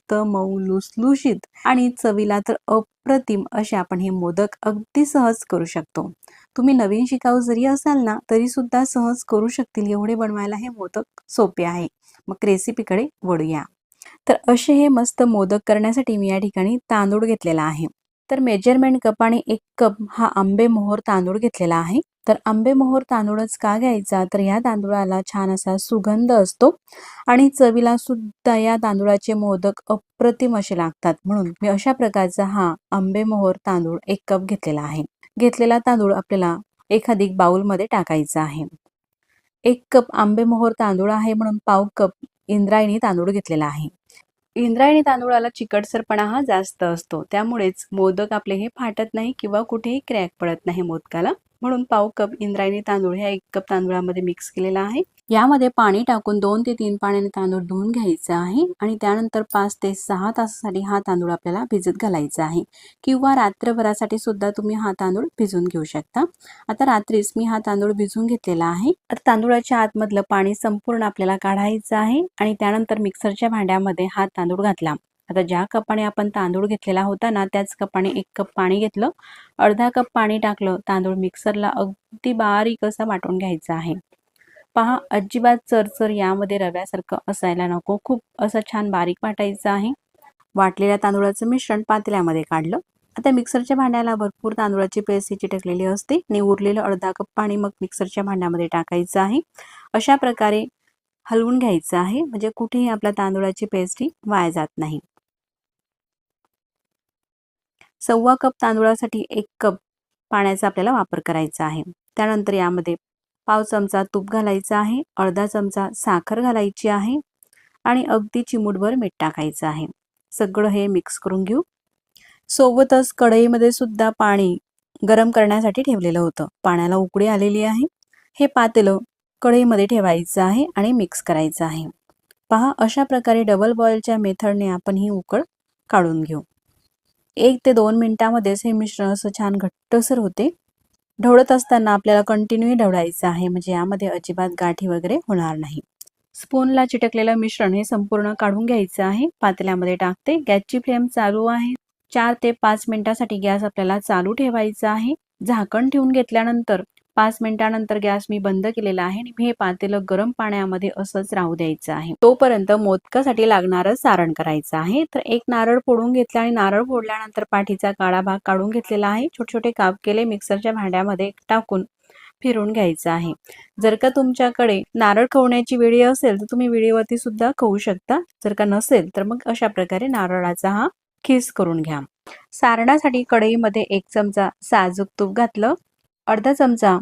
मस्त मऊ लुसलुशीत आणि चवीला तर अप्रतिम असे आपण हे मोदक अगदी सहज करू शकतो. तुम्ही नवीन शिकाऊ जरी असाल ना तरी सुद्धा सहज करू शकतील एवढे बनवायला हे मोदक सोपे आहे. मग रेसिपीकडे वळूया. तर असे हे मस्त मोदक करण्यासाठी मी या ठिकाणी तांदूळ घेतलेला आहे. तर मेजरमेंट कप आणि एक कप हा आंबे मोहर तांदूळ घेतलेला आहे. तर आंबेमोहोर तांदूळच का घ्यायचा? तर या तांदूळाला छान असा सुगंध असतो आणि चवीला सुद्धा या तांदूळाचे मोदक अप्रतिम असे लागतात. म्हणून मी अशा प्रकारचा हा आंबेमोहोर तांदूळ एक कप घेतलेला आहे. घेतलेला तांदूळ आपल्याला एखादी बाऊलमध्ये टाकायचा आहे. एक कप आंबेमोहोर तांदूळ आहे म्हणून पाव कप इंद्रायणी तांदूळ घेतलेला आहे. इंद्रायणी तांदूळाला चिकटसरपणा हा जास्त असतो. त्यामुळेच मोदक आपले हे फाटत नाही किंवा कुठेही क्रॅक पडत नाही मोदकाला. म्हणून पाव कप इंद्रायणी तांदूळ ह्या एक कप तांदूळामध्ये मिक्स केलेला आहे. यामध्ये पाणी टाकून दोन ते तीन पाण्याने तांदूळ धुवून घ्यायचा आहे आणि त्यानंतर पाच ते सहा तासासाठी हा तांदूळ आपल्याला भिजत घालायचा आहे. किंवा रात्रभरासाठी सुद्धा तुम्ही हा तांदूळ भिजून घेऊ शकता. आता रात्रीच मी हा तांदूळ भिजून घेतलेला आहे. तर तांदूळाच्या आतमधलं पाणी संपूर्ण आपल्याला काढायचं आहे आणि त्यानंतर मिक्सरच्या भांड्यामध्ये हा तांदूळ घातला. आता ज्या कपाने आपण तांदूळ घेतलेला होता ना त्याच कपाने एक कप पाणी घेतलं. अर्धा कप पाणी टाकलं. तांदूळ मिक्सरला अगदी बारीक असा वाटून घ्यायचा आहे. पहा अजिबात चरचर यामध्ये रव्यासारखं असायला नको. खूप असं छान बारीक वाटायचं आहे. वाटलेल्या तांदूळाचं मिश्रण पातेल्यामध्ये काढलं. आता मिक्सरच्या भांड्याला भरपूर तांदूळाची पेस्ट चिटकलेली असते. आणि उरलेलं अर्धा कप पाणी मग मिक्सरच्या भांड्यामध्ये टाकायचं आहे. अशा प्रकारे हलवून घ्यायचं आहे. म्हणजे कुठेही आपल्या तांदूळाची पेस्ट ही वाया जात नाही. सव्वा कप तांदूळासाठी एक कप पाण्याचा आपल्याला वापर करायचा आहे. त्यानंतर यामध्ये पाव चमचा तूप घालायचा आहे अर्धा चमचा साखर घालायची आहे आणि अगदी चिमूटभर मीठ टाकायचं आहे. सगळं हे मिक्स करून घेऊ. सोबतच कढईमध्ये सुद्धा पाणी गरम करण्यासाठी ठेवलेलं होतं. पाण्याला उकडी आलेली आहे. हे पातेलं कढईमध्ये ठेवायचं आहे आणि मिक्स करायचं आहे. पहा अशा प्रकारे डबल बॉईलच्या मेथडने आपण ही उकळ काढून घेऊ. एक ते दोन मिनिटामध्येच हे मिश्रण असं छान घट्टसर होते. ढवळत असताना आपल्याला कंटिन्यू ढवळायचं आहे म्हणजे यामध्ये अजिबात गाठी वगैरे होणार नाही. स्पूनला चिटकलेलं मिश्रण हे संपूर्ण काढून घ्यायचं आहे. पातेल्यामध्ये टाकते. गॅसची फ्लेम चालू आहे. चार ते पाच मिनिटासाठी गॅस आपल्याला चालू ठेवायचा आहे. झाकण ठेवून घेतल्यानंतर पाच मिनिटानंतर गॅस मी बंद केलेला आहे आणि हे पातेलं गरम पाण्यामध्ये असंच राहू द्यायचं आहे. तोपर्यंत मोदकासाठी लागणारं सारण करायचं आहे. तर एक नारळ फोडून घेतला आणि नारळ फोडल्यानंतर पाठीचा काळा भाग काढून घेतलेला आहे. छोटे छोटे काप केले मिक्सरच्या भांड्यामध्ये टाकून फिरून घ्यायचं आहे. जर का तुमच्याकडे नारळ खवण्याची वेळी असेल तर तुम्ही वेळेवरती सुद्धा खाऊ शकता. जर का नसेल तर मग अशा प्रकारे नारळाचा हा खीस करून घ्या. सारणासाठी कढईमध्ये एक चमचा साजूक तूप घातलं. अर्धा चमचा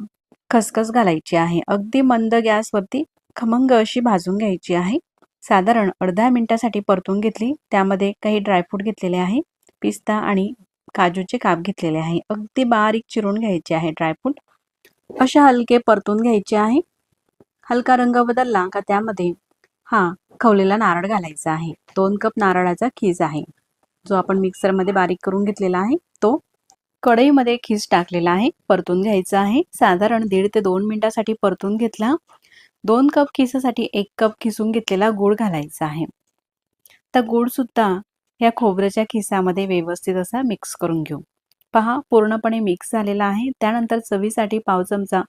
खसखस घालायची आहे. अगदी मंद गॅसवरती खमंग अशी भाजून घ्यायची आहे. साधारण अर्धा मिनिटासाठी परतून घेतली. त्यामध्ये काही ड्रायफ्रूट घेतलेले आहे. पिस्ता आणि काजूचे काप घेतलेले आहे. अगदी बारीक चिरून घ्यायचे आहे ड्रायफ्रूट अशा हलके परतून घ्यायचे आहे. हलका रंग बदलला का त्यामध्ये हा खवलेला नारळ घालायचा आहे. दोन कप नारळाचा खीज आहे. जो आपण मिक्सरमध्ये बारीक करून घेतलेला आहे. कढईमध्ये खीस टाकलेला आहे परतून घ्यायचा आहे. साधारण दीड ते दोन मिनिटासाठी परतून घेतला. दोन कप खिसासाठी एक कप खिसून घेतलेला गूळ घालायचा आहे. तर गूळ सुद्धा या खोबऱ्याच्या खिसामध्ये व्यवस्थित असा मिक्स करून घेऊ. पहा पूर्णपणे मिक्स झालेला आहे. त्यानंतर चवीसाठी पाव चमचा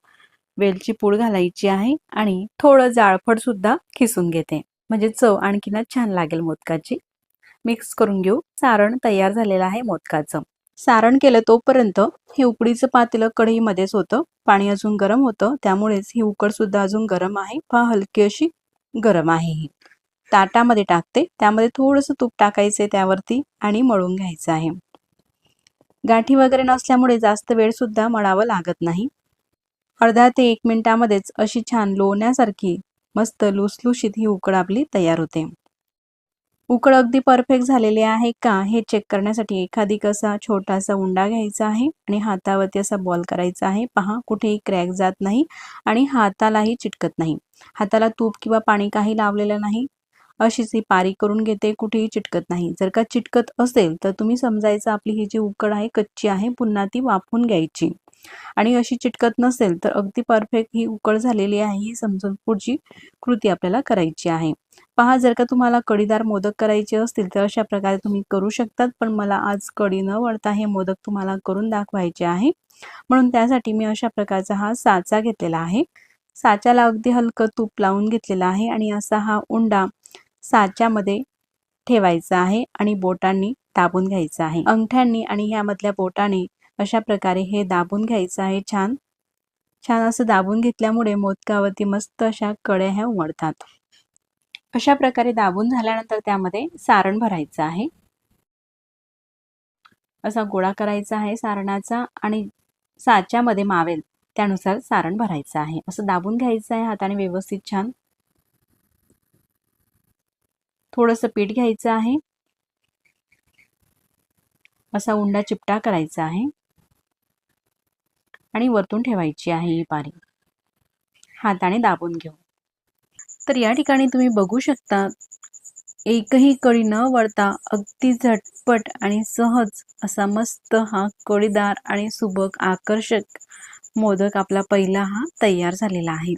वेलची पूड घालायची आहे आणि थोडं जाळफळ सुद्धा खिसून घेते. म्हणजे चव आणखीनच छान लागेल मोदकाची. मिक्स करून घेऊ. सारण तयार झालेलं आहे मोदकाचं. सारण केलं तोपर्यंत हे उकडीचं पातेलं कढईमध्येच होतं. पाणी अजून गरम होतं. त्यामुळेच ही उकड सुद्धा अजून गरम आहे. पहा हलकी अशी गरम आहे ही. ताटामध्ये टाकते. त्यामध्ये थोडंसं तूप टाकायचे त्यावरती आणि मळून घ्यायचं आहे. गाठी वगैरे नसल्यामुळे जास्त वेळ सुद्धा मळावं लागत नाही. अर्धा ते एक मिनिटामध्येच अशी छान लोण्यासारखी मस्त लुसलुशीत ही उकड आपली तयार होते. उकड अगदी परफेक्ट झालेले आहे का? हे चेक करण्यासाठी एखादी कसा छोटासा उंडा घ्यायचा आहे आणि हातावरती असा बॉल करायचा आहे. पहा कुठेही क्रॅक जात नाही आणि हातालाही चिटकत नाही. हाताला तूप किंवा पाणी काही लावलेलं नाही. अशीच ही पारी करून घेते कुठेही चिटकत नाही. जर का चिटकत असेल तर तुम्ही समजायचं आपली ही जी उकड आहे कच्ची आहे पुन्हा ती वाफून घ्यायची. आणि अशी चिटकत नसेल तर अगदी परफेक्ट ही उकळ झालेली आहे ही समजून पुढची कृती आपल्याला करायची आहे. पहा जर का तुम्हाला कडीदार मोदक करायचे असतील तर अशा प्रकारे तुम्ही करू शकतात पण मला आज कडी न वळता हे मोदक तुम्हाला करून दाखवायचे आहे. म्हणून त्यासाठी मी अशा प्रकारचा हा साचा घेतलेला आहे. साच्याला अगदी हलकं तूप लावून घेतलेला आहे आणि असा हा उंडा साच्यामध्ये ठेवायचा आहे आणि बोटांनी दाबून घ्यायचा आहे. अंगठ्यांनी आणि ह्यामधल्या बोटाने अशा प्रकारे हे दाबून घ्यायचं आहे छान. छान असं दाबून घेतल्यामुळे मोदकावरती मस्त अशा कड्या ह्या उमडतात. अशा प्रकारे दाबून झाल्यानंतर त्यामध्ये सारण भरायचं आहे. असा गोळा करायचा आहे सारणाचा आणि साच्यामध्ये मावेल त्यानुसार सारण भरायचं आहे. असं दाबून घ्यायचं आहे हाताने व्यवस्थित छान. थोडस पीठ घ्यायचं आहे. असा उंडा चिपटा करायचा आहे. आणि वरतून ठेवायची आहे ही पारी. हाताने दाबून घेऊ. तर या ठिकाणी तुम्ही बघू शकता एकही कळी न वळता अगदी झटपट आणि सहज असा मस्त हा कळीदार आणि सुबक आकर्षक मोदक आपला पहिला हा तयार झालेला आहे.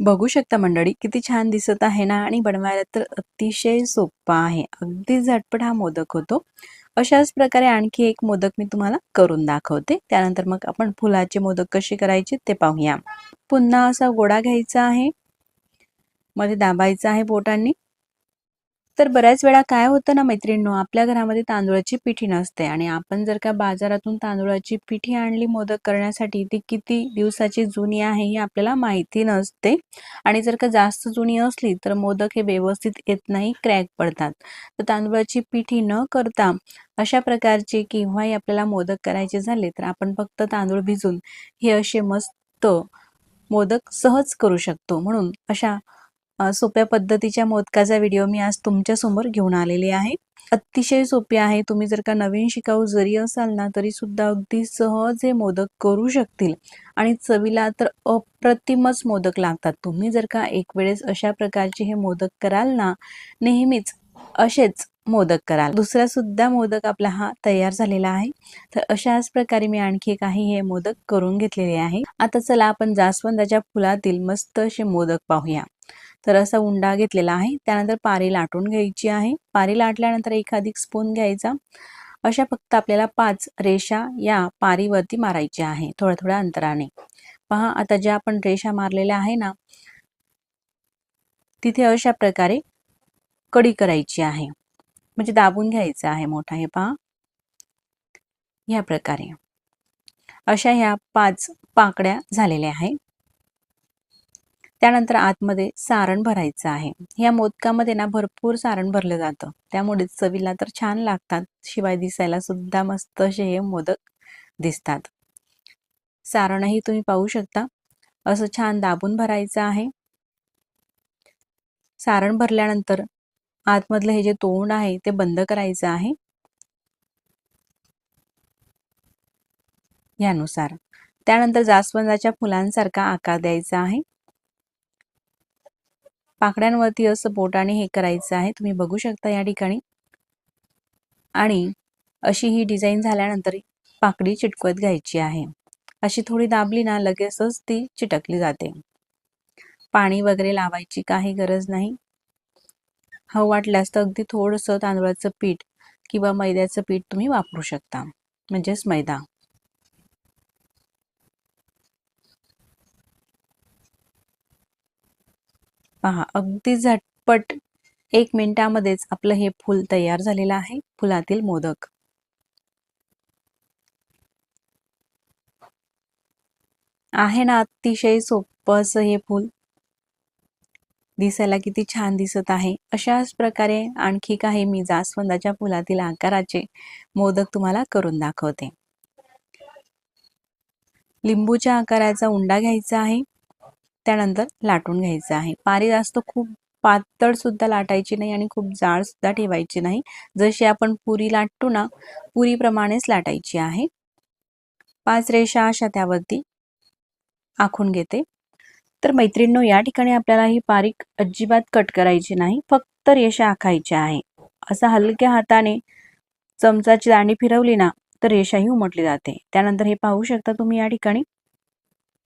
बघू शकता मंडळी किती छान दिसत आहे ना आणि बनवायला तर अतिशय सोपा आहे. अगदी झटपट हा मोदक होतो. अशाच प्रकारे आणखी एक मोदक मी तुम्हाला करून दाखवते. त्यानंतर मग आपण फुलाचे मोदक कसे करायचे ते पाहूया. पुन्हा असा गोडा घ्यायचा आहे. मध्ये दाबायचा आहे बोटांनी. तर बऱ्याच वेळा काय होतं ना मैत्रिणींनो आपल्या घरामध्ये तांदूळाची पिठी नसते आणि आपण जर का बाजारातून तांदूळाची पिठी आणली मोदक करण्यासाठी ती किती दिवसाची जुनी आहे ही आपल्याला माहिती नसते. आणि जर का जास्त जुनी असली तर मोदक हे व्यवस्थित येत नाही क्रॅक पडतात. तर तांदूळाची पिठी न करता अशा प्रकारचे केव्हाही आपल्याला मोदक करायचे झाले तर आपण फक्त तांदूळ भिजून हे असे मस्त मोदक सहज करू शकतो. म्हणून अशा सोप्या पद्धतीच्या मोदकाचा व्हिडिओ मी आज तुमच्यासमोर घेऊन आलेले आहे. अतिशय सोपे आहे. तुम्ही जर का नवीन शिकाऊ जरी असाल ना तरी सुद्धा अगदी सहज हे मोदक करू शकतील. आणि चवीला तर अप्रतिमच मोदक लागतात. तुम्ही जर का एक वेळेस अशा प्रकारचे हे मोदक कराल ना नेहमीच असेच मोदक कराल. दुसरा सुद्धा मोदक आपला हा तयार झालेला आहे. तर अशाच प्रकारे मी आणखी काही हे मोदक करून घेतलेले आहे. आता चला आपण जास्वंदाच्या फुलातील मस्त असे मोदक पाहूया. तर असा उंडा घेतलेला आहे. त्यानंतर पारी लाटून घ्यायची आहे. पारी लाटल्यानंतर एखादी स्पून घ्यायचा. अशा फक्त आपल्याला पाच रेषा या पारीवरती मारायच्या आहे. थोड्या थोड्या अंतराने. पहा आता ज्या आपण रेषा मारलेल्या आहे ना तिथे अशा प्रकारे कडी करायची आहे. म्हणजे दाबून घ्यायचं आहे मोठा हे पहा. या प्रकारे. अशा ह्या पाच पाकड्या झालेल्या आहेत. त्यानंतर आतमध्ये सारण भरायचं आहे. या मोदकामध्ये ना भरपूर सारण भरलं जातं. त्यामुळे चवीला तर छान लागतात. शिवाय दिसायला सुद्धा मस्त असे हे मोदक दिसतात. सारणही तुम्ही पाहू शकता. असं छान दाबून भरायचं आहे. सारण भरल्यानंतर आतमधलं हे जे तोंड आहे ते बंद करायचं आहे. यानुसार. त्यानंतर जास्वंदाच्या फुलांसारखा आकार द्यायचा आहे. पाकड्यांवरती असं बोटाने हे करायचं आहे. तुम्ही बघू शकता या ठिकाणी. आणि अशी ही डिझाईन झाल्यानंतर पाकडी चिटकवत घ्यायची आहे. अशी थोडी दाबली ना लगेचच ती चिटकली जाते. पाणी वगैरे लावायची काही गरज नाही. हवं वाटल्यास तर अगदी थोडंसं तांदूळाचं पीठ किंवा मैद्याचं पीठ तुम्ही वापरू शकता. म्हणजेच मैदा. पहा अगदी झटपट एक मिनिटामध्येच आपलं हे फूल तयार झालेलं आहे फुलातील मोदक. आहे ना अतिशय सोपं असं हे फूल. दिसायला किती छान दिसत आहे. अशाच प्रकारे आणखी काही मी जास्वंदाच्या फुलातील आकाराचे मोदक तुम्हाला करून दाखवते. लिंबूच्या आकाराचा उंडा घ्यायचा आहे. त्यानंतर लाटून घ्यायचं आहे. पारी जास्त खूप पातळ सुद्धा लाटायची नाही आणि खूप जाड सुद्धा ठेवायची नाही. जशी आपण पुरी लाटतो ना पुरीप्रमाणेच लाटायची आहे. पाच रेषा अशा त्यावरती आखून घेते. तर मैत्रिणींनो या ठिकाणी आपल्याला ही पारीक अजिबात कट करायची नाही. फक्त रेषा आखायच्या आहे. असा हलक्या हाताने चमचाची दांडी फिरवली ना तर रेषाही उमटली जाते. त्यानंतर हे पाहू शकता तुम्ही या ठिकाणी.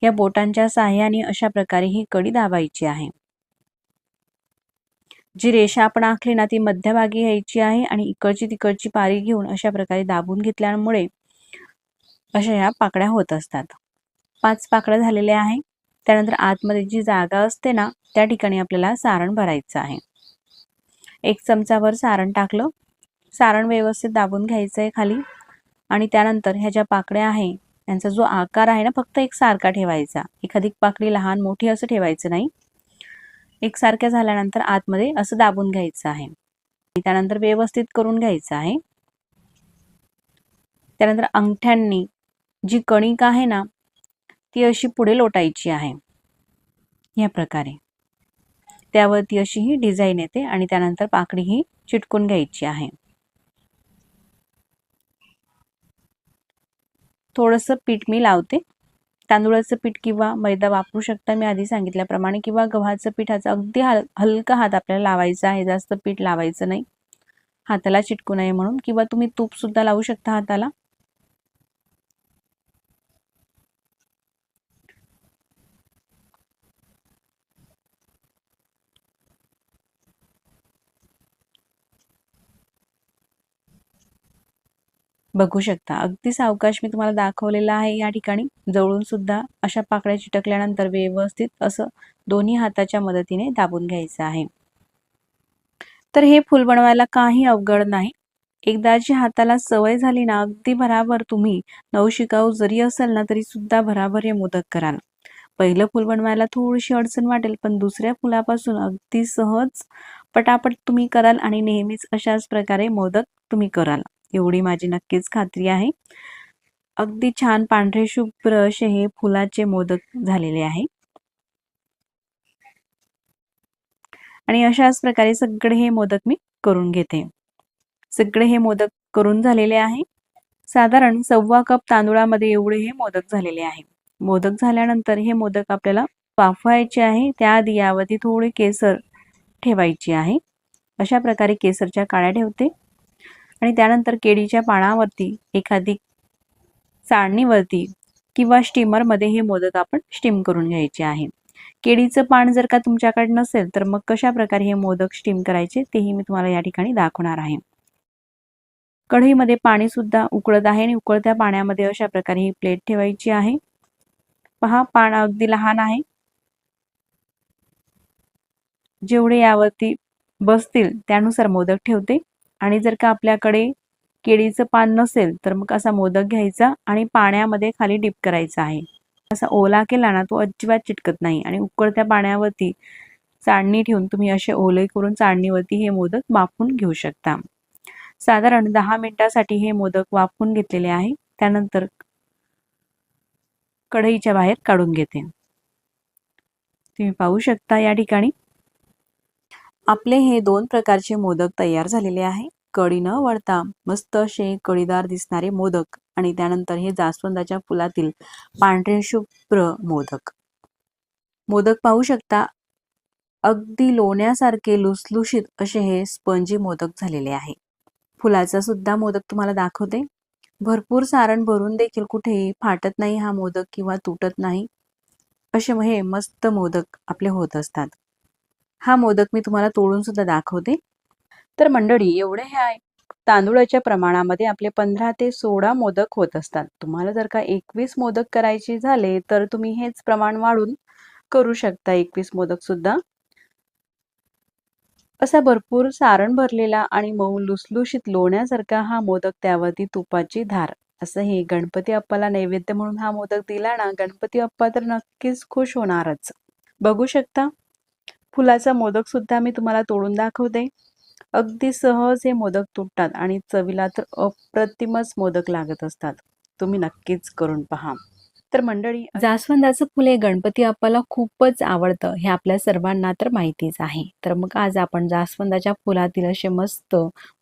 या बोटांच्या साह्याने अशा प्रकारे ही कडी दाबायची आहे. जी रेषा आपण आखली ना ती मध्यभागी यायची आहे आणि इकडची तिकडची पारी घेऊन अशा प्रकारे दाबून घेतल्यामुळे अशा ह्या पाकड्या होत असतात. पाच पाकड्या झालेल्या आहे. त्यानंतर आतमध्ये जी जागा असते ना त्या ठिकाणी आपल्याला सारण भरायचं आहे. एक चमचाभर सारण टाकलं. सारण व्यवस्थित दाबून घ्यायचं आहे खाली. आणि त्यानंतर ह्या ज्या पाकड्या आहे यांचा जो आकार आहे ना फक्त एक सारखा ठेवायचा. एखादी पाकळी लहान मोठी असं ठेवायचं नाही. एकसारख्या झाल्यानंतर आतमध्ये असं दाबून घ्यायचं आहे. त्यानंतर व्यवस्थित करून घ्यायचं आहे. त्यानंतर अंगठ्यांनी जी कणिक आहे ना ती अशी पुढे लोटायची आहे. या प्रकारे. त्यावरती अशी ही डिझाईन येते आणि त्यानंतर पाकडी ही चिटकून घ्यायची आहे. थोडंसं पीठ मी लावते. तांदूळाचं पीठ किंवा मैदा वापरू शकता मी आधी सांगितल्याप्रमाणे. किंवा गव्हाचं पिठाचं अगदी हल हलका हात आपल्याला लावायचा आहे. जास्त पीठ लावायचं नाही. हाताला चिटकू नये म्हणून. किंवा तुम्ही तूपसुद्धा लावू शकता हाताला. बघू शकता. अगदी सावकाश मी तुम्हाला दाखवलेला आहे या ठिकाणी. जवळून सुद्धा अशा पाकळ्या चिटकल्यानंतर व्यवस्थित असं दोन्ही हाताच्या मदतीने दाबून घ्यायचं आहे. तर हे फूल बनवायला काही अवघड नाही. एकदाची हाताला सवय झाली ना अगदी भराभर तुम्ही नऊ शिकाऊ जरी असेल ना तरी सुद्धा भराभर हे मोदक कराल. पहिलं फुल बनवायला थोडीशी अडचण वाटेल पण दुसऱ्या फुलापासून अगदी सहज पटापट तुम्ही कराल आणि नेहमीच अशाच प्रकारे मोदक तुम्ही कराल. एवढी माझी नक्कीच खात्री आहे. अगदी छान पांढरे शुभ्र असे हे फुलाचे मोदक झालेले आहे. आणि अशाच प्रकारे सगळे हे मोदक मी करून घेते. सगळे हे मोदक करून झालेले आहे. साधारण सव्वा कप तांदूळामध्ये एवढे हे मोदक झालेले आहे. मोदक झाल्यानंतर हे मोदक आपल्याला वाफवायचे आहे. त्याआधी यावरती थोडी केसर ठेवायची आहे. अशा प्रकारे केसरच्या काळ्या ठेवते. आणि त्यानंतर केळीच्या पानावरती एखादी चाळणीवरती किंवा स्टीमरमध्ये हे मोदक आपण स्टीम करून घ्यायचे आहे. केळीचं पान जर का तुमच्याकडे नसेल तर मग कशा प्रकारे हे मोदक स्टीम करायचे तेही मी तुम्हाला या ठिकाणी दाखवणार आहे. कढईमध्ये पाणी सुद्धा उकळत आहे आणि उकळत्या पाण्यामध्ये अशा प्रकारे ही प्लेट ठेवायची आहे. पहा पान अगदी लहान आहे. जेवढे यावरती बसतील त्यानुसार मोदक ठेवते. आणि जर का आपल्याकडे केळीचं पान नसेल तर मग असा मोदक घ्यायचा आणि पाण्यामध्ये खाली डिप करायचा आहे. असा ओला केला ना तो अजिबात चिटकत नाही आणि उकळत्या पाण्यावरती चाळणी ठेवून तुम्ही असे ओले करून चाळणीवरती हे मोदक वाफून घेऊ शकता. साधारण दहा मिनिटासाठी हे मोदक वाफून घेतलेले आहे. त्यानंतर कढईच्या बाहेर काढून घेते. तुम्ही पाहू शकता या ठिकाणी आपले हे दोन प्रकारचे मोदक तयार झालेले आहे. कडी न वळता मस्त असे कळीदार दिसणारे मोदक आणि त्यानंतर हे जास्वंदाच्या फुलातील पांढरे शुभ्र मोदक. मोदक पाहू शकता अगदी लोण्यासारखे लुसलुशीत असे हे स्पंजी मोदक झालेले आहे. फुलाचा सुद्धा मोदक तुम्हाला दाखवते. भरपूर सारण भरून देखील कुठेही फाटत नाही हा मोदक किंवा तुटत नाही. असे हे मस्त मोदक आपले होत असतात. हा मोदक मी तुम्हाला तोडून सुद्धा दाखवते. तर मंडळी एवढे हे तांदूळाच्या प्रमाणामध्ये आपले पंधरा ते सोळा मोदक होत असतात. तुम्हाला जर का एकवीस मोदक करायचे झाले तर तुम्ही हेच प्रमाण वाढून करू शकता एकवीस मोदक सुद्धा. असा भरपूर सारण भरलेला आणि मऊ लुसलुशीत लोण्यासारखा हा मोदक त्यावरती तुपाची धार असं हे गणपती अप्पाला नैवेद्य म्हणून हा मोदक दिला ना गणपती अप्पा तर नक्कीच खुश होणारच. बघू शकता. फुलाचा मोदक सुद्धा मी तुम्हाला तोडून दाखवते. अगदी सहज हे मोदक तुटतात आणि चवीला तर अप्रतिमच मोदक लागत असतात. तुम्ही नक्कीच करून पहा. तर मंडळी जास्वंदाचं फुले गणपती अप्पाला खूपच आवडतं. हे आपल्या सर्वांना तर माहितीच आहे. तर मग आज आपण जास्वंदाच्या फुलातील असे मस्त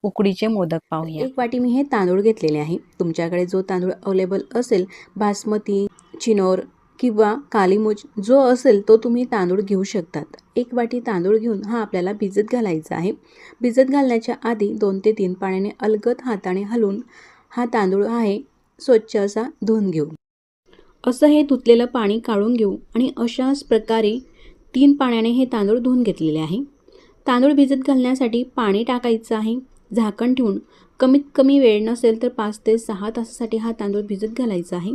उकडीचे मोदक पाहूया. एक वाटी मी हे तांदूळ घेतलेले आहे. तुमच्याकडे जो तांदूळ अवेलेबल असेल बासमती चिनोर किंवा कालीमुज जो असेल तो तुम्ही तांदूळ घेऊ शकतात. एक वाटी तांदूळ घेऊन हा आपल्याला भिजत घालायचा आहे. भिजत घालण्याच्या आधी दोन ते तीन पाण्याने अलगद हाताने हलवून हा तांदूळ आहे स्वच्छ असा धुवून घेऊ. असं हे धुतलेलं पाणी काढून घेऊ आणि अशाच प्रकारे तीन पाण्याने हे तांदूळ धुवून घेतलेले आहे. तांदूळ भिजत घालण्यासाठी पाणी टाकायचं आहे झाकण ठेवून कमीत कमी वेळ नसेल तर पाच ते सहा तासासाठी हा तांदूळ भिजत घालायचा आहे.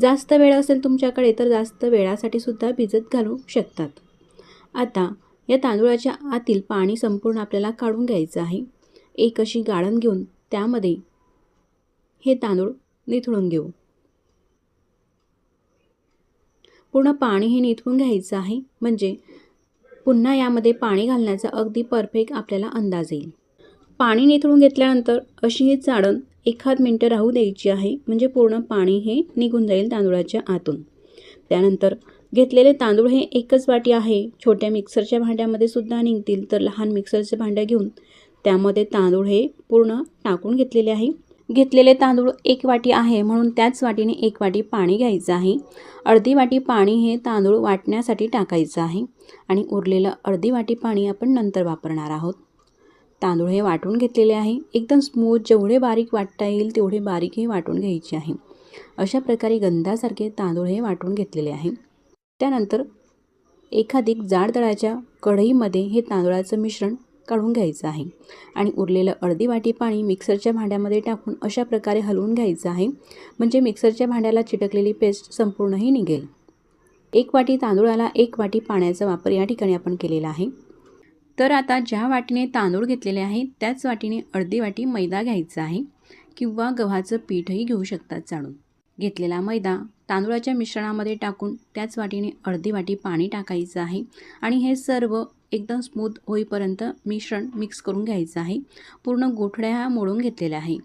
जास्त वेळ असेल तुमच्याकडे तर जास्त वेळासाठी सुद्धा भिजत घालू शकतात. आता या तांदूळाच्या आतील पाणी संपूर्ण आपल्याला काढून घ्यायचं आहे. एक अशी गाळण घेऊन त्यामध्ये हे तांदूळ निथळून घेऊ. पूर्ण पाणी हे निथळून घ्यायचं आहे. म्हणजे पुन्हा यामध्ये पाणी घालण्याचा अगदी परफेक्ट आपल्याला अंदाज येईल. पाणी निथळून घेतल्यानंतर अशी ही चाळण एखाद मिनटं राहू द्यायची आहे. म्हणजे पूर्ण पाणी हे निघून जाईल तांदूळाच्या आतून. त्यानंतर घेतलेले तांदूळ हे एकच वाटी आहे. छोट्या मिक्सरच्या भांड्यामध्ये सुद्धा निघतील. तर लहान मिक्सरचे भांड्या घेऊन त्यामध्ये तांदूळ हे पूर्ण टाकून घेतलेले आहे. घेतलेले तांदूळ एक वाटी आहे. म्हणून त्याच वाटीने एक वाटी पाणी घ्यायचं आहे. अर्धी वाटी पाणी हे तांदूळ वाटण्यासाठी टाकायचं आहे. आणि उरलेलं अर्धी वाटी पाणी आपण नंतर वापरणार आहोत. तांदूळ हे वाटून घेतलेले आहे. एकदम स्मूथ जेवढे बारीक वाटता येईल तेवढे बारीक हे वाटून घ्यायचे आहे. अशा प्रकारे गंधासारखे तांदूळ हे वाटून घेतलेले आहे. त्यानंतर एखादी जाड तळाच्या कढईमध्ये हे तांदूळाचं मिश्रण काढून घ्यायचं आहे आणि उरलेलं अर्धी वाटी पाणी मिक्सरच्या भांड्यामध्ये टाकून अशा प्रकारे हलवून घ्यायचं आहे. म्हणजे मिक्सरच्या भांड्याला चिटकलेली पेस्ट संपूर्णही निघेल. एक वाटी तांदूळाला एक वाटी पाण्याचा वापर या ठिकाणी आपण केलेला आहे. तर आता ज्या वाटीने तांदूळ घेतलेले आहे त्याच वाटीने अर्धी वाटी मैदा घ्यायचा आहे किंवा गव्हाचं पीठही घेऊ शकतात चाळून. घेतलेला मैदा तांदूळाच्या मिश्रणामध्ये टाकून त्याच वाटीने अर्धी वाटी पाणी टाकायचं आहे आणि हे सर्व एकदम स्मूथ होईपर्यंत मिश्रण मिक्स करून घ्यायचं आहे. पूर्ण गोठड्या ह्या मोडून घेतलेल्या आहे.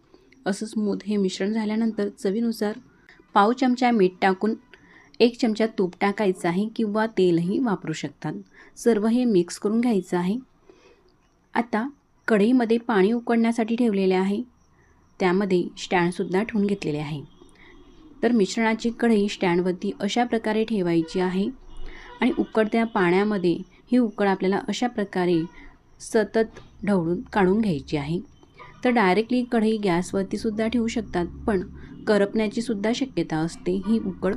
असं स्मूथ हे मिश्रण झाल्यानंतर चवीनुसार पाव चमचा मीठ टाकून एक चमचा तूप टाकायचं आहे किंवा तेलही वापरू शकतात. सर्व हे मिक्स करून घ्यायचं आहे. आता कढईमध्ये पाणी उकडण्यासाठी ठेवलेले आहे. त्यामध्ये स्टँडसुद्धा ठेवून घेतलेले आहे. तर मिश्रणाची कढई स्टँडवरती अशा प्रकारे ठेवायची आहे आणि उकडत्या पाण्यामध्ये ही उकड आपल्याला अशा प्रकारे सतत ढवळून काढून घ्यायची आहे. तर डायरेक्टली कढई गॅसवरतीसुद्धा ठेवू शकतात पण करपण्याचीसुद्धा शक्यता असते. ही उकड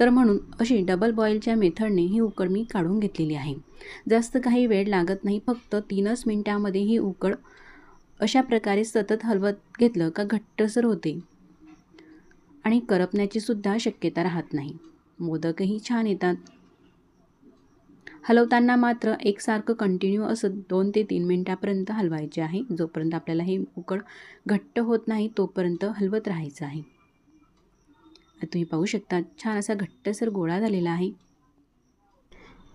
तर म्हणून अशी डबल बॉईलच्या मेथडने ही उकड मी काढून घेतलेली आहे. जास्त काही वेळ लागत नाही फक्त तीनच मिनटामध्ये ही उकड अशा प्रकारे सतत हलवत घेतलं का घट्टसर होते. आणि करपण्याची सुद्धा शक्यता राहत नाही. मोदकही छान येतात. हलवताना मात्र एकसारखं कंटिन्यू असं दोन ते तीन मिनटापर्यंत हलवायचे आहे. जोपर्यंत आपल्याला हे उकड घट्ट होत नाही तोपर्यंत हलवत राहायचं आहे. तुम्ही पाहू शकता छान असा घट्टसर गोळा झालेला आहे.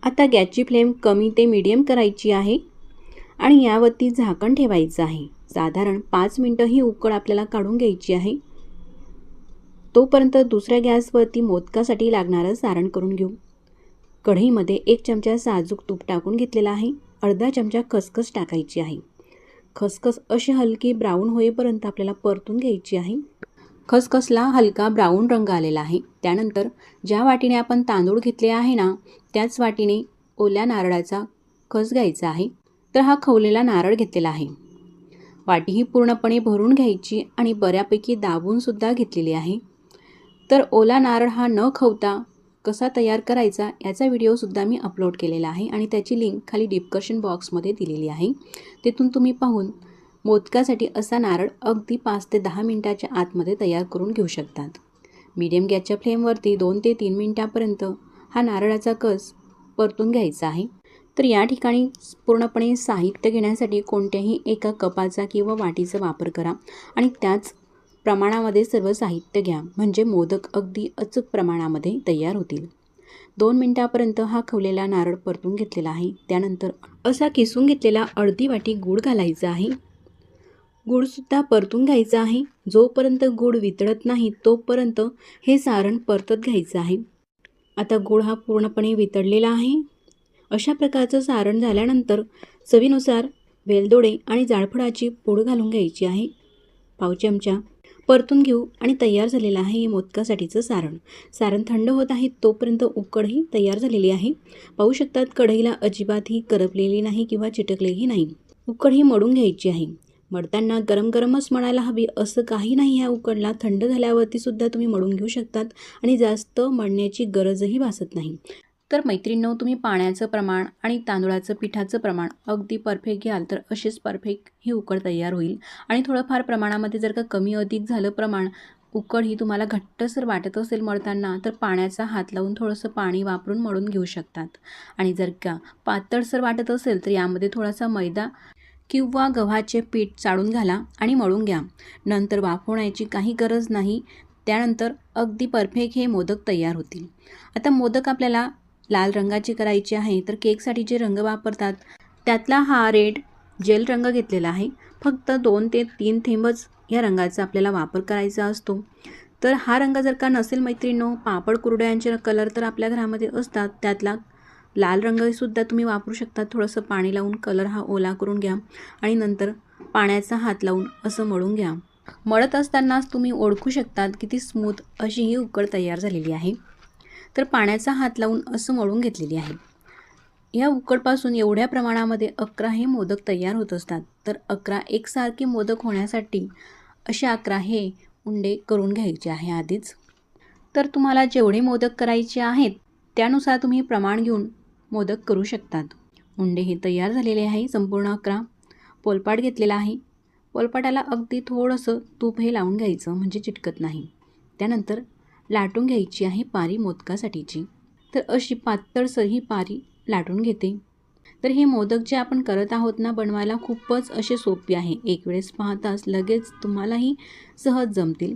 आता गॅसची फ्लेम कमी ते मीडियम करायची आहे आणि यावरती झाकण ठेवायचं आहे. साधारण पाच मिनटं ही उकड आपल्याला काढून घ्यायची आहे. तोपर्यंत दुसऱ्या गॅसवरती मोदकासाठी लागणारं सारण करून घेऊ. कढईमध्ये एक चमचा साजूक तूप टाकून घेतलेला आहे. अर्धा चमचा खसखस टाकायची आहे. खसखस अशी हलकी ब्राऊन होईपर्यंत आपल्याला परतून घ्यायची आहे. खसखसला हलका ब्राऊन रंग आलेला आहे. त्यानंतर ज्या वाटीने आपण तांदूळ घेतले आहे ना त्याच वाटीने ओल्या नारळाचा खस घ्यायचा आहे. तर हा खवलेला नारळ घेतलेला आहे. वाटी ही पूर्णपणे भरून घ्यायची आणि बऱ्यापैकी दाबूनसुद्धा घेतलेली आहे. तर ओला नारळ हा न खवता कसा तयार करायचा याचा व्हिडिओसुद्धा मी अपलोड केलेला आहे आणि त्याची लिंक खाली डिस्कशन बॉक्समध्ये दिलेली आहे. तिथून तुम्ही पाहून मोदकासाठी असा नारळ अगदी पाच ते दहा मिनटाच्या आतमध्ये तयार करून घेऊ शकतात. मीडियम गॅसच्या फ्लेमवरती दोन ते तीन मिनटापर्यंत हा नारळाचा कस परतून घ्यायचा आहे. तर या ठिकाणी पूर्णपणे साहित्य घेण्यासाठी कोणत्याही एका कपाचा किंवा वाटीचा वापर करा आणि त्याच प्रमाणामध्ये सर्व साहित्य घ्या. म्हणजे मोदक अगदी अचूक प्रमाणामध्ये तयार होतील. दोन मिनटापर्यंत हा खवलेला नारळ परतून घेतलेला आहे. त्यानंतर असा किसून घेतलेला अर्धी वाटी गूळ घालायचा आहे. गूळसुद्धा परतून घ्यायचा आहे. जोपर्यंत गूळ वितळत नाही तोपर्यंत हे सारण परतत घ्यायचं आहे. आता गूळ हा पूर्णपणे वितळलेला आहे. अशा प्रकारचं सारण झाल्यानंतर चवीनुसार वेलदोडे आणि जाळफळाची पूड घालून घ्यायची आहे. पाव चमचा परतून घेऊ आणि तयार झालेलं आहे हे मोदकासाठीचं सारण. सारण थंड होत आहे तोपर्यंत उकडही तयार झालेली आहे. पाहू शकतात कढईला अजिबातही करपलेली नाही किंवा चिटकलेली नाही. उकड ही मळून घ्यायची आहे. मळताना गरम गरमच मळायला हवी असं काही नाही ह्या उकडला. थंड झाल्यावरती सुद्धा तुम्ही मळून घेऊ शकतात आणि जास्त मळण्याची गरजही भासत नाही. तर मैत्रिणींनो तुम्ही पाण्याचं प्रमाण आणि तांदूळाचं पिठाचं प्रमाण अगदी परफेक्ट घ्याल तर असेच परफेक्ट ही उकड तयार होईल. आणि थोडंफार प्रमाणामध्ये जर का कमी अधिक झालं प्रमाण उकड ही तुम्हाला घट्टसर वाटत असेल मळताना तर पाण्याचा हात लावून थोडंसं पाणी वापरून मळून घेऊ शकतात. आणि जर का पातळसर वाटत असेल तर यामध्ये थोडासा मैदा किंवा गव्हाचे पीठ चाळून घाला आणि मळून घ्या. नंतर वाफवण्याची काही गरज नाही. त्यानंतर अगदी परफेक्ट हे मोदक तयार होतील. आता मोदक आपल्याला लाल रंगाचे करायचे आहे तर केकसाठी जे रंग वापरतात त्यातला हा रेड जेल रंग घेतलेला आहे. फक्त दोन ते तीन थेंबच या रंगाचा आपल्याला वापर करायचा असतो. तर हा रंग जर का नसेल मैत्रिणो पापड कुरड्यांचे कलर तर आपल्या घरामध्ये असतात. त्यातला लाल रंगसुद्धा तुम्ही वापरू शकता. थोडंसं पाणी लावून कलर हा ओला करून घ्या आणि नंतर पाण्याचा हात लावून असं मळून घ्या. मळत असतानाच तुम्ही ओळखू शकतात किती स्मूथ अशी ही उकड तयार झालेली आहे. तर पाण्याचा हात लावून असं मळून घेतलेली आहे. या उकडपासून एवढ्या प्रमाणामध्ये अकरा हे मोदक तयार होत असतात. तर अकरा एकसारखे मोदक होण्यासाठी असे अकरा हे उंडे करून घ्यायचे आहे आधीच. तर तुम्हाला जेवढे मोदक करायचे आहेत त्यानुसार तुम्ही प्रमाण घेऊन मोदक करू शकतात. उंडे हे तयार झालेले आहे संपूर्ण अकरा. पोलपाट घेतलेला आहे. पोलपाटाला अगदी थोडंसं तूप हे लावून घ्यायचं म्हणजे चिटकत नाही. त्यानंतर लाटून घ्यायची आहे पारी मोदकासाठीची. तर अशी पातळसर ही पारी लाटून घेते. तर हे मोदक जे आपण करत आहोत ना बनवायला खूपच असे सोपी आहे. एक वेळेस पाहताच लगेच तुम्हालाही सहज जमतील.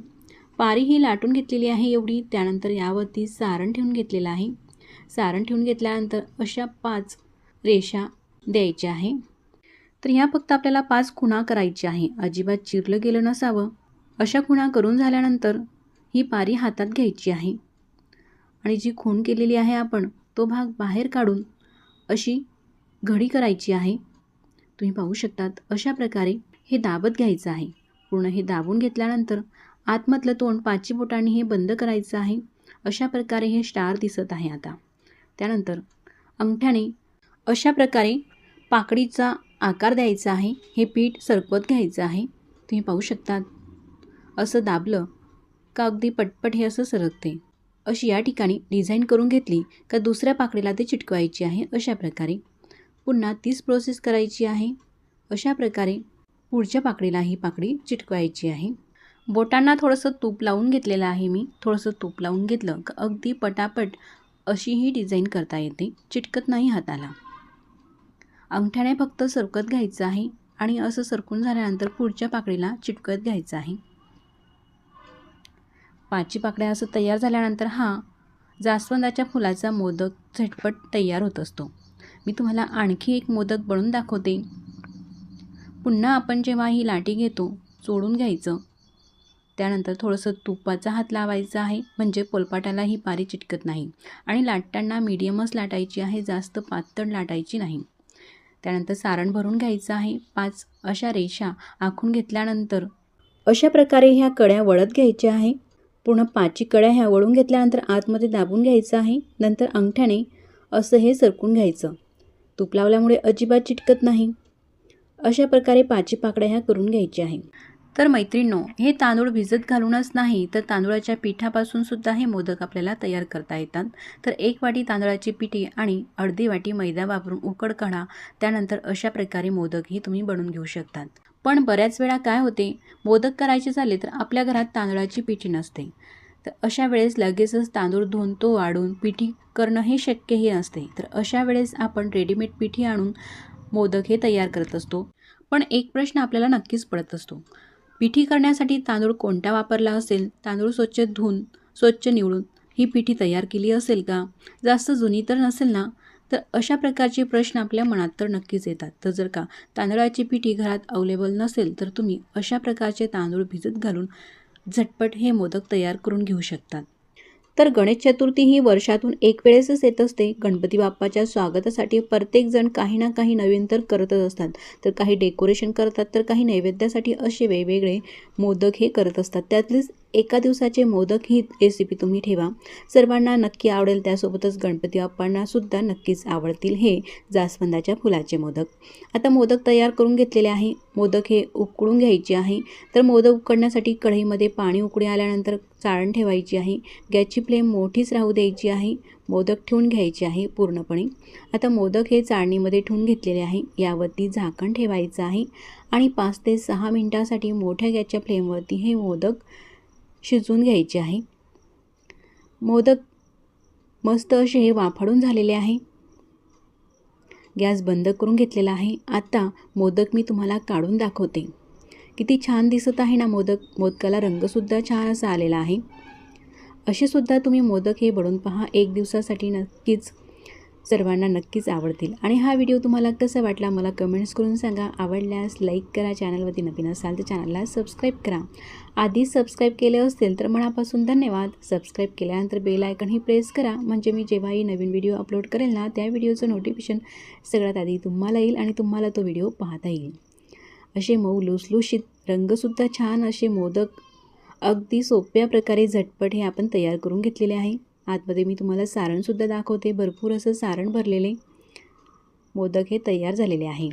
पारी ही लाटून घेतलेली आहे एवढी त्यानंतर यावरती सारण ठेवून घेतलेलं आहे. सारण ठेवून घेतल्यानंतर अशा पाच रेषा द्यायच्या आहे. तर ह्या फक्त आपल्याला पाच खुणा करायच्या आहे. अजिबात चिरलं गेलं नसावं. अशा खुणा करून झाल्यानंतर ही पारी हातात घ्यायची आहे. आणि जी खूण केलेली आहे आपण तो भाग बाहेर काढून अशी घडी करायची आहे. तुम्ही पाहू शकतात अशा प्रकारे हे दाबत घ्यायचं आहे. पूर्ण हे दाबून घेतल्यानंतर आतमधलं तोंड पाचही बोटांनी हे बंद करायचं आहे. अशा प्रकारे हे स्टार दिसत आहे आता. त्यानंतर अंगठ्याने अशा प्रकारे पाकडीचा आकार द्यायचा आहे. हे पीठ सरकवत घ्यायचं आहे. तुम्ही पाहू शकतात. असं दाबलं का अगदी पटपट हे असं सरकते. अशी या ठिकाणी डिझाईन करून घेतली का दुसऱ्या पाकडीला ते चिटकवायची आहे अशा प्रकारे. पुन्हा तीच प्रोसेस करायची आहे. अशा प्रकारे पुढच्या पाकडीला ही पाकडी चिटकवायची आहे. बोटांना थोडंसं तूप लावून घेतलेलं आहे मी. थोडंसं तूप लावून घेतलं का अगदी पटापट अशी ही डिझाईन करता येते. चिटकत नाही हाताला. अंगठ्याने फक्त सरकत घ्यायचं आहे आणि असं सरकून झाल्यानंतर पुढच्या पाकळीला चिटकत घ्यायचं आहे. पाचही पाकड्या असं तयार झाल्यानंतर हा जास्वंदाच्या फुलाचा मोदक झटपट तयार होत असतो. मी तुम्हाला आणखी एक मोदक बनवून दाखवते. पुन्हा आपण जेव्हा ही लाटी घेतो चोडून घ्यायचं. त्यानंतर थोडंसं तुपाचा हात लावायचा आहे म्हणजे पोलपाटाला ही पारी चिटकत नाही. आणि लाटताना मीडियमच लाटायची आहे जास्त पातळ लाटायची नाही. त्यानंतर सारण भरून घ्यायचं आहे. पाच अशा रेषा आखून घेतल्यानंतर अशा प्रकारे ह्या कड्या वळत घ्यायच्या आहे. पूर्ण पाचही कड्या ह्या वळून घेतल्यानंतर आतमध्ये दाबून घ्यायचं आहे. नंतर अंगठ्याने असं हे सरकून घ्यायचं. तूप लावल्यामुळे अजिबात चिटकत नाही. अशा प्रकारे पाची पाकड्या ह्या करून घ्यायच्या आहे. तर मैत्रिणो हे तांदूळ भिजत घालूनच नाही तर तांदूळाच्या पिठापासून सुद्धा हे मोदक आपल्याला तयार करता येतात. तर एक वाटी तांदळाची पिठी आणि अर्धी वाटी मैदा वापरून उकड काढा. त्यानंतर अशा प्रकारे मोदक हे तुम्ही बनवून घेऊ शकतात. पण बऱ्याच वेळा काय होते मोदक करायचे झाले तर आपल्या घरात तांदळाची पिठी नसते. तर अशा वेळेस लगेचच तांदूळ धुवून तो वाढून पिठी करणं हे शक्यही नसते तर अशा वेळेस आपण रेडीमेड पिठी आणून मोदक हे तयार करत असतो. पण एक प्रश्न आपल्याला नक्कीच पडत असतो. पिठी करण्यासाठी तांदूळ कोणता वापरला असेल? तांदूळ स्वच्छ धुवून स्वच्छ निवडून ही पिठी तयार केली असेल का? जास्त जुनी तर नसेल ना? तर अशा प्रकारचे प्रश्न आपल्या मनात तर नक्कीच येतात. तर जर का तांदळाची पिठी घरात अवेलेबल नसेल तर तुम्ही अशा प्रकारचे तांदूळ भिजत घालून झटपट हे मोदक तयार करून घेऊ शकतात. तर गणेश चतुर्थी ही वर्षातून एक वेळेसच येत असते. गणपती बाप्पाच्या स्वागतासाठी प्रत्येकजण काही ना काही नवीन तर करतच असतात. तर काही डेकोरेशन करतात तर काही नैवेद्यासाठी असे वेगवेगळे मोदक हे करत असतात. त्यातलीच एका दिवसाचे मोदक ही रेसिपी तुम्ही ठेवा. सर्वांना नक्की आवडेल त्यासोबतच गणपती बाप्पांना सुद्धा नक्कीच आवडतील हे जास्वंदाच्या फुलाचे मोदक. आता मोदक तयार करून घेतलेले आहे. मोदक हे उकळून घ्यायचे आहे. तर मोदक उकडण्यासाठी कढईमध्ये पाणी उकळी आल्यानंतर चाळण ठेवायची आहे. गॅसची फ्लेम मोठीच राहू द्यायची आहे. मोदक ठेवून घ्यायचे आहे पूर्णपणे. आता मोदक हे चाळणीमध्ये ठेवून घेतलेले आहे. यावरती झाकण ठेवायचं आहे. आणि पाच ते सहा मिनटासाठी मोठ्या गॅसच्या फ्लेमवरती हे मोदक शिजवून घ्यायचे आहे. मोदक मस्त असे हे वाफाडून झालेले आहे. गॅस बंद करून घेतलेला आहे. आता मोदक मी तुम्हाला काढून दाखवते. किती छान दिसत आहे ना मोदक. मोदकाला रंगसुद्धा छान असा आलेला आहे. असे सुद्धा तुम्ही मोदक हे बनवून पहा. एक दिवसासाठी नक्कीच सर्वांना नक्कीच आवडतील. आणि हा व्हिडिओ तुम्हाला कसा वाटला मला कमेंट्स करून सांगा. आवडल्यास लाईक करा. चॅनलवरती नवीन असाल तर चॅनलला सबस्क्राईब करा. आधीच सबस्क्राईब केले असतील तर मनापासून धन्यवाद. सबस्क्राईब केल्यानंतर बेल आयकनही प्रेस करा. म्हणजे मी जेव्हाही नवीन व्हिडिओ अपलोड करेल ना त्या व्हिडिओचं नोटिफिकेशन सगळ्यात आधी तुम्हाला येईल आणि तुम्हाला तो व्हिडिओ पाहता येईल. असे मऊ लुसलुशीत रंगसुद्धा छान असे मोदक अगदी सोप्या प्रकारे झटपट हे आपण तयार करून घेतलेले आहे. आतमध्ये मी तुम्हाला सारणसुद्धा दाखवते. भरपूर असं सारण भरलेले मोदक हे तयार झालेले आहे.